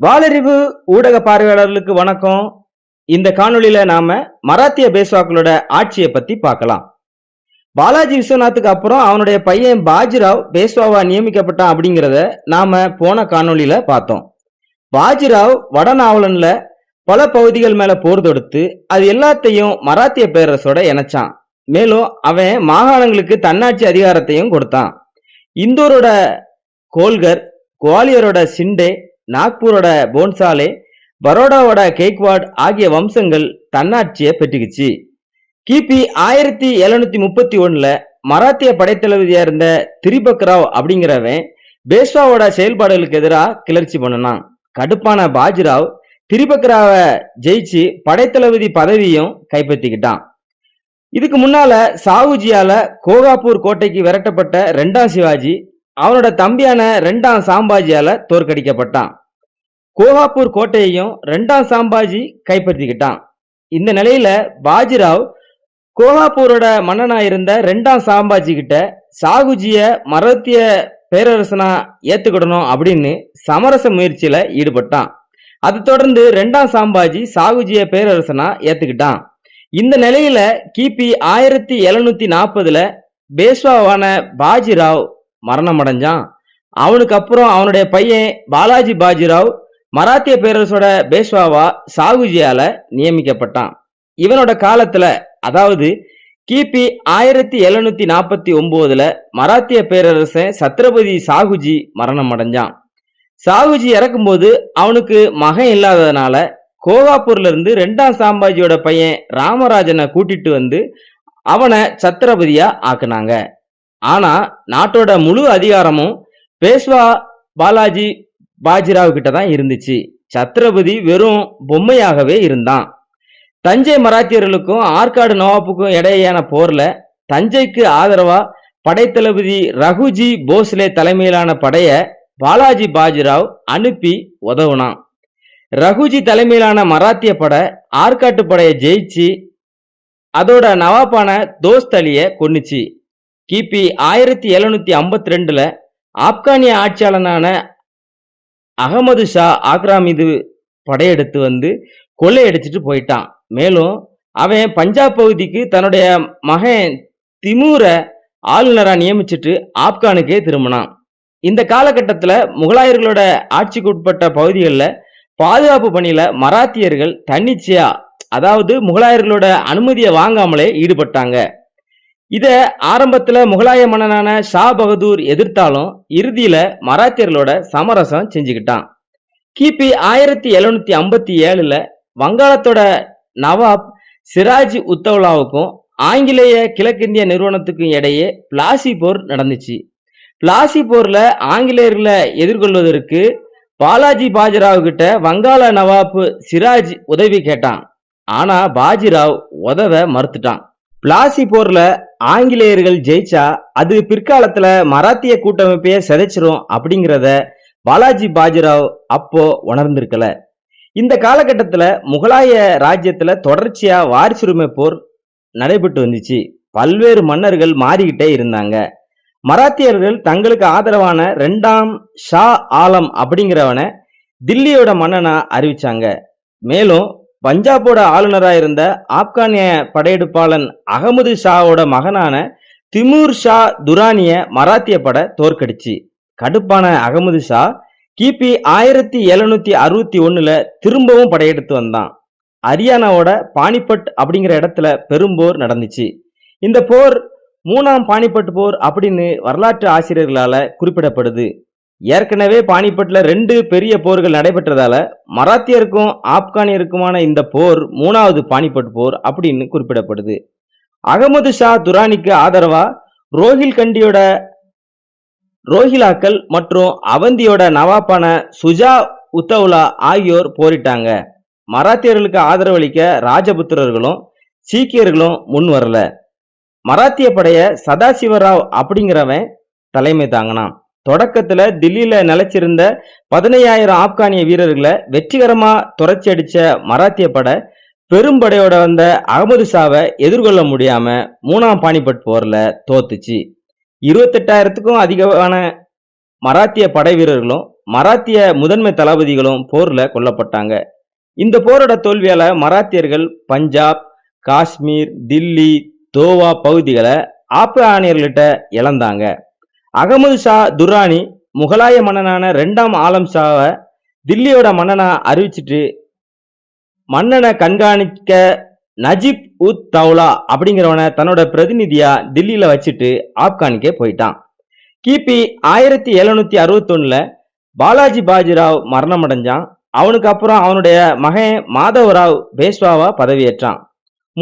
வாலறிவு ஊடக பார்வையாளர்களுக்கு வணக்கம். இந்த காணொலியில நாம மராத்திய பேஸ்வாக்களோட ஆட்சியை பத்தி பார்க்கலாம். பாலாஜி விஸ்வநாத்துக்கு அப்புறம் அவனுடைய பையன் பாஜிராவ் பேஸ்வாவா நியமிக்கப்பட்டான் அப்படிங்கிறத நாம போன காணொலியில பார்த்தோம். பாஜிராவ் வடநாவலன்ல பல பகுதிகள் மேல போர் தொடுத்து அது எல்லாத்தையும் மராத்திய பேரரசோட இணைச்சான். மேலும் அவன் மாகாணங்களுக்கு தன்னாட்சி அதிகாரத்தையும் கொடுத்தான். இந்தூரோட கோல்கர் குவாலியரோட சிண்டே நாக்பூரோட போன்சாலே பரோடாவோட கேக்வாட் ஆகிய வம்சங்கள் தன்னாட்சியை பெற்றுக்குச்சு. கிபி ஆயிரத்தி எழுநூத்தி முப்பத்தி ஒண்ணுல மராத்திய படைத்தளபதியா இருந்த திரிபக்ராவ் அப்படிங்கிறவன் பேஷ்வாவோட செயல்பாடுகளுக்கு எதிராக கிளர்ச்சி பண்ணினான். கடுப்பான பாஜிராவ் திரிபக்ராவை ஜெயிச்சு படைத்தளபதி பதவியும் கைப்பற்றிக்கிட்டான். இதுக்கு முன்னால சாவுஜியால கோகாப்பூர் கோட்டைக்கு விரட்டப்பட்ட ரெண்டாம் சிவாஜி அவனோட தம்பியான ரெண்டாம் சாம்பாஜியால தோற்கடிக்கப்பட்டான். கோகாப்பூர் கோட்டையையும் ரெண்டாம் சாம்பாஜி கைப்பற்றிக்கிட்டான். இந்த நிலையில பாஜிராவ் கோகாப்பூரோட மன்னனா இருந்த ரெண்டாம் சாம்பாஜி கிட்ட சாகுஜிய மராத்திய பேரரசனா ஏத்துக்கிடணும் அப்படின்னு சமரச முயற்சியில ஈடுபட்டான். அதை தொடர்ந்து ரெண்டாம் சாம்பாஜி சாகுஜிய பேரரசனா ஏத்துக்கிட்டான். இந்த நிலையில கிபி ஆயிரத்தி எழுநூத்தி நாற்பதுல பேஷ்வாவான பாஜிராவ் மரணம் அடைஞ்சான் அவனுக்கு அப்புறம் அவனுடைய பையன் பாலாஜி பாஜிராவ் மராத்திய பேரரசோட பேஷ்வாவா சாகுஜியால நியமிக்கப்பட்டான். இவனோட காலத்துல அதாவது கிபி ஆயிரத்தி எழுநூத்தி நாற்பத்தி ஒன்பதுல மராத்திய பேரரசன் சத்ரபதி சாகுஜி மரணம் அடைஞ்சான் சாகுஜி இறக்கும்போது அவனுக்கு மகன் இல்லாததுனால கோகாப்பூர்ல இருந்து ரெண்டாம் சாம்பாஜியோட பையன் ராமராஜனை கூட்டிட்டு வந்து அவனை சத்திரபதியா ஆக்குனாங்க. ஆனா நாட்டோட முழு அதிகாரமும் பேஷ்வா பாலாஜி பாஜிராவ் கிட்ட தான் இருந்துச்சு. சத்ரபதி வெறும் பொம்மையாகவே இருந்தான். தஞ்சை மராத்தியர்களுக்கும் ஆற்காடு நவாப்புக்கும் இடையேயான போர்ல தஞ்சைக்கு ஆதரவா படைத்தளபதி ரகுஜி போஸ்லே தலைமையிலான படைய பாலாஜி பாஜிராவ் அனுப்பி உதவுனான். ரகுஜி தலைமையிலான மராத்திய படை ஆற்காட்டு படையை ஜெயிச்சு அதோட நவாப்பான தோஸ்த் கொன்னுச்சு. கிபி ஆயிரத்தி எழுநூத்தி ஐம்பத்தி ரெண்டுல ஆப்கானிய ஆட்சியாளனான அகமது ஷா ஆக்ரா மீது படையெடுத்து வந்து கொள்ளையடிச்சிட்டு போயிட்டான். மேலும் அவன் பஞ்சாப் பகுதிக்கு தன்னுடைய மகன் திமூரை ஆளுநராக நியமிச்சிட்டு ஆப்கானுக்கே திரும்பினான். இந்த காலகட்டத்தில் முகலாயர்களோட ஆட்சிக்கு உட்பட்ட பகுதிகளில் பாதுகாப்பு பணியில் மராத்தியர்கள் தன்னிச்சையா அதாவது முகலாயர்களோட அனுமதியை வாங்காமலே ஈடுபட்டாங்க. இதை ஆரம்பத்தில் முகலாய மன்னனான ஷா பகதூர் எதிர்த்தாலும் இறுதியில் மராத்தியர்களோட சமரசம் செஞ்சுக்கிட்டான். கிபி ஆயிரத்தி எழுநூத்தி ஐம்பத்தி ஏழுல வங்காளத்தோட நவாப் சிராஜ் உத்தவ்லாவுக்கும் ஆங்கிலேய கிழக்கிந்திய நிறுவனத்துக்கும் இடையே பிளாசி போர் நடந்துச்சு. பிளாசி போர்ல ஆங்கிலேயர்களை எதிர்கொள்வதற்கு பாலாஜி பாஜிராவ் கிட்ட வங்காள நவாப் சிராஜ் உதவி கேட்டான். ஆனா பாஜிராவ் உதவ மறுத்துட்டான். பிளாசி போர்ல ஆங்கிலேயர்கள் ஜெயிச்சா அது பிற்காலத்துல மராத்திய கூட்டமைப்பையே சிதைச்சிரும் அப்படிங்கிறத பாலாஜி பாஜிராவ் அப்போ உணர்ந்திருக்கல. இந்த காலகட்டத்தில் முகலாய ராஜ்யத்தில் தொடர்ச்சியாக வாரிசுரிமை போர் நடைபெற்று வந்துச்சு. பல்வேறு மன்னர்கள் மாறிக்கிட்டே இருந்தாங்க. மராத்தியர்கள் தங்களுக்கு ஆதரவான ரெண்டாம் ஷா ஆலம் அப்படிங்கிறவனை தில்லியோட மன்னனா அறிவிச்சாங்க. மேலும் பஞ்சாபோட ஆளுநராக இருந்த ஆப்கானிய படையெடுப்பாளன் அகமது ஷாவோட மகனான திமூர் ஷா துரானிய மராத்திய படை தோற்கடிச்சு. கடுப்பான அகமது ஷா கிபி ஆயிரத்தி எழுநூத்தி அறுபத்தி ஒண்ணுல திரும்பவும் படையெடுத்து வந்தான். ஹரியானாவோட பானிபட் அப்படிங்கிற இடத்துல பெரும்போர் நடந்துச்சு. இந்த போர் மூணாம் பானிபட் போர் அப்படின்னு வரலாற்று ஆசிரியர்களால குறிப்பிடப்படுது. ஏற்கனவே பானிபட்டில் ரெண்டு பெரிய போர்கள் நடைபெற்றதால மராத்தியருக்கும் ஆப்கானியருக்குமான இந்த போர் மூணாவது பானிபட் போர் அப்படின்னு குறிப்பிடப்படுது. அகமது ஷா துரானிக்கு ஆதரவா ரோஹில்கண்டியோட ரோஹிலாக்கள் மற்றும் அவந்தியோட நவாப்பான சுஜா உத்தவுலா ஆகியோர் போரிட்டாங்க. மராத்தியர்களுக்கு ஆதரவளிக்க ராஜபுத்திரர்களும் சீக்கியர்களும் முன் வரல. மராத்திய படைய சதாசிவராவ் அப்படிங்கிறவன் தலைமை தாங்கினான். தொடக்கத்துல தில்லியில நிலைச்சிருந்த பதினையாயிரம் ஆப்கானிய வீரர்களை வெற்றிகரமா துரைச்சி அடிச்ச மராத்திய படை பெரும்படையோட வந்த அகமது ஷாவை எதிர்கொள்ள முடியாம மூணாம் பானிபட் போர்ல தோத்துச்சு. இருபத்தெட்டாயிரத்துக்கும் அதிகமான மராத்திய படை வீரர்களும் மராத்திய முதன்மை தளபதிகளும் போர்ல கொல்லப்பட்டாங்க. இந்த போரோட தோல்வியால மராத்தியர்கள் பஞ்சாப் காஷ்மீர் தில்லி தோவா பகுதிகளை ஆப்கானியர்கள்ட்ட இழந்தாங்க. அகமது ஷா துரானி முகலாய மன்னனான ரெண்டாம் ஆலம் ஷாவை தில்லியோட மன்னனா அறிவிச்சிட்டு மன்னனை கண்காணிக்க நஜிப் உத் தௌலா அப்படிங்கிறவனை தன்னோட பிரதிநிதியா தில்லியில வச்சுட்டு ஆப்கானிக்கே போயிட்டான். கிபி ஆயிரத்தி எழுநூத்தி அறுபத்தொன்னுல பாலாஜி பாஜிராவ் மரணம் அடைஞ்சான் அவனுக்கு அப்புறம் அவனுடைய மகன் மாதவராவ் பேஷ்வாவா பதவியேற்றான்.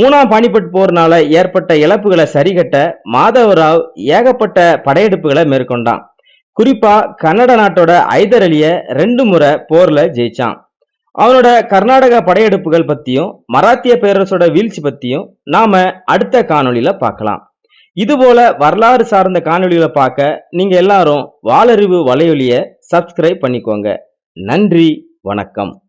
மூணாம் பானிபட் போர்னால ஏற்பட்ட இழப்புகளை சரிகட்ட மாதவராவ் ஏகப்பட்ட படையெடுப்புகளை மேற்கொண்டான். குறிப்பா கன்னட நாட்டோட ஐதர் அலிய ரெண்டு முறை போர்ல ஜெயிச்சான். அவனோட கர்நாடக படையெடுப்புகள் பத்தியும் மராத்திய பேரரசோட வீழ்ச்சி பத்தியும் நாம அடுத்த காணொலியில பார்க்கலாம். இதுபோல வரலாறு சார்ந்த காணொளிகளை பார்க்க நீங்க எல்லாரும் வாளறிவு வலையொலிய சப்ஸ்கிரைப் பண்ணிக்கோங்க. நன்றி வணக்கம்.